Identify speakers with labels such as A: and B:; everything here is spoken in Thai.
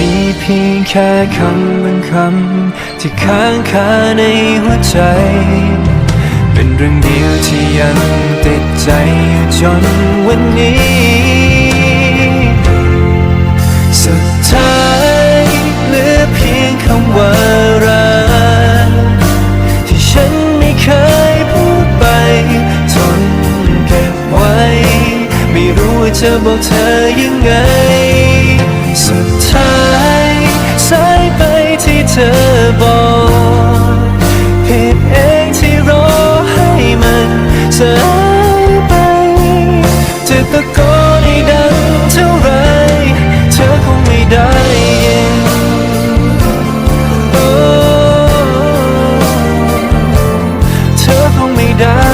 A: มีเพียงแค่คำบางคำที่ค้างคาในหัวใจ เป็นเรื่องเดียวที่ยังติดใจอยู่จนวันนี้ สุดท้ายเหลือเพียงคำว่ารักที่ฉันไม่เคยพูดไป ทนเก็บไว้ ไม่รู้ว่าจะบอกเธอยังไง 난